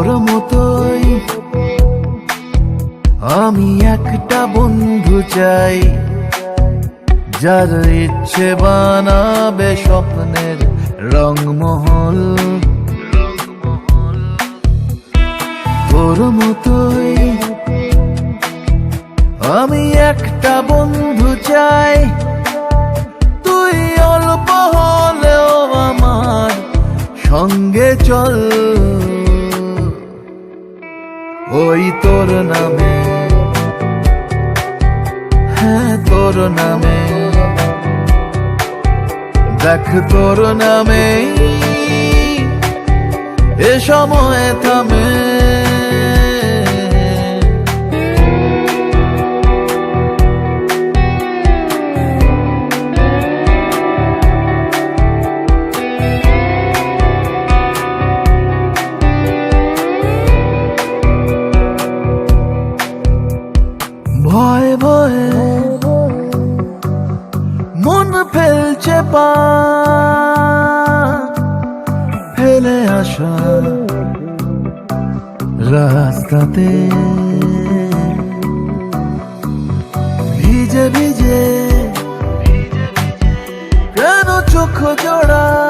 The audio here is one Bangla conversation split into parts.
তোর মতোই। আমি একটা বন্ধু চাই, যার ইচ্ছে বানাবে স্বপ্নের রংমহল। তোর মতোই। আমি একটা বন্ধু চাই ওই তোর নামে। হ্যাঁ তোর নামে। দেখ তোর নামে। এ সময় থামে। ফেলছে পা ফেলে আসা রাস্তাতে। ভিজে ভিজে কেন চোখ জোড়া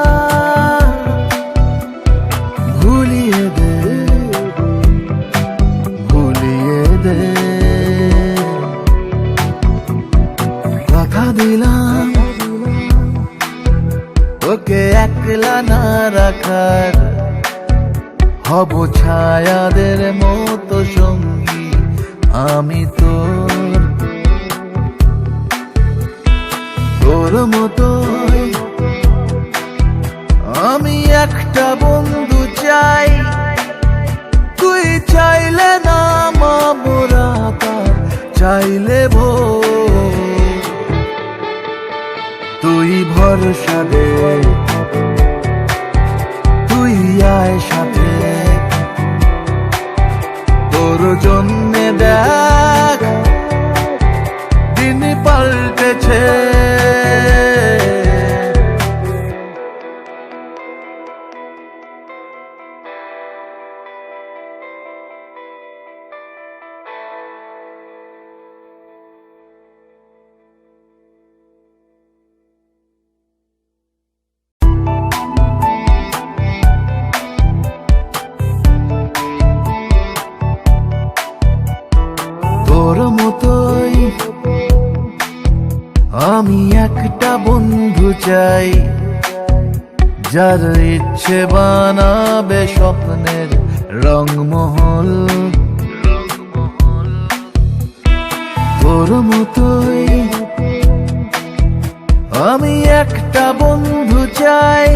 একলা না রাখার। হব ছায়াদের মতো সঙ্গী আমি তোর। তোর মতো আমি একটা বন্ধু চাই। গেছে আমি একটা বন্ধু চাই, যার ইচ্ছে বানাবে স্বপ্নের রংমহল। তোর মতোই আমি একটা বন্ধু চাই